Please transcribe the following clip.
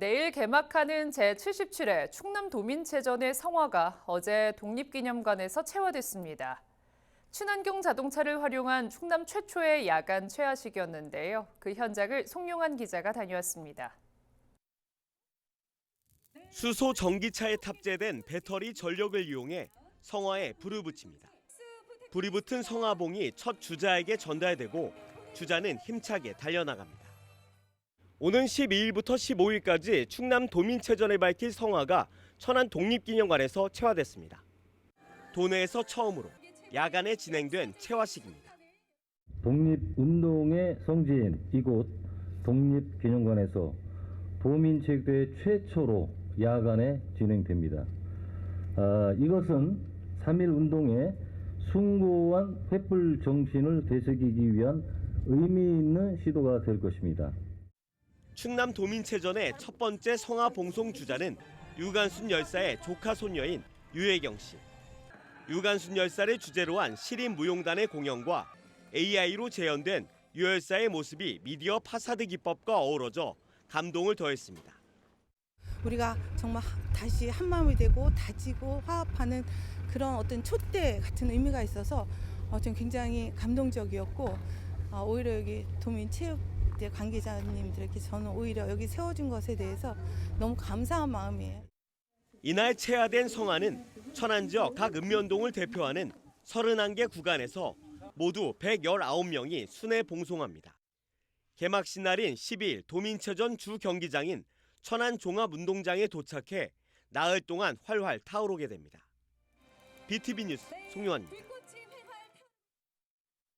내일 개막하는 제77회 충남 도민체전의 성화가 어제 독립기념관에서 체화됐습니다. 친환경 자동차를 활용한 충남 최초의 야간 체화식이었는데요. 그 현장을 송용환 기자가 다녀왔습니다. 수소 전기차에 탑재된 배터리 전력을 이용해 성화에 불을 붙입니다. 불이 붙은 성화봉이 첫 주자에게 전달되고 주자는 힘차게 달려나갑니다. 오는 12일부터 15일까지 충남 도민체전을 밝힐 성화가 천안 독립기념관에서 체화됐습니다. 도내에서 처음으로 야간에 진행된 체화식입니다. 독립운동의 성지인 이곳 독립기념관에서 도민체육대회 최초로 야간에 진행됩니다. 아, 이것은 3.1 운동의 숭고한 횃불 정신을 되새기기 위한 의미 있는 시도가 될 것입니다. 충남 도민체전의 첫 번째 성화 봉송 주자는 유관순 열사의 조카 손녀인 유혜경 씨. 유관순 열사를 주제로 한 시린 무용단의 공연과 AI로 재현된 유 열사의 모습이 미디어 파사드 기법과 어우러져 감동을 더했습니다. 우리가 정말 하- 다시 한 마음이 되고 다지고 화합하는 그런 어떤 촛대 같은 의미가 있어서 어, 좀 굉장히 감동적이었고 어, 오히려 여기 도민 체육 대 관계자님들에게 저는 오히려 여기 세워준 것에 대해서 너무 감사한 마음이에요. 이날 체화된 성화는 천안 지역 각 읍면동을 대표하는 31개 구간에서 모두 119명이 순회 봉송합니다. 개막식 날인 10일 도민체전 주 경기장인 천안 종합운동장에 도착해 나흘 동안 활활 타오르게 됩니다. BTV 뉴스 송요한입니다.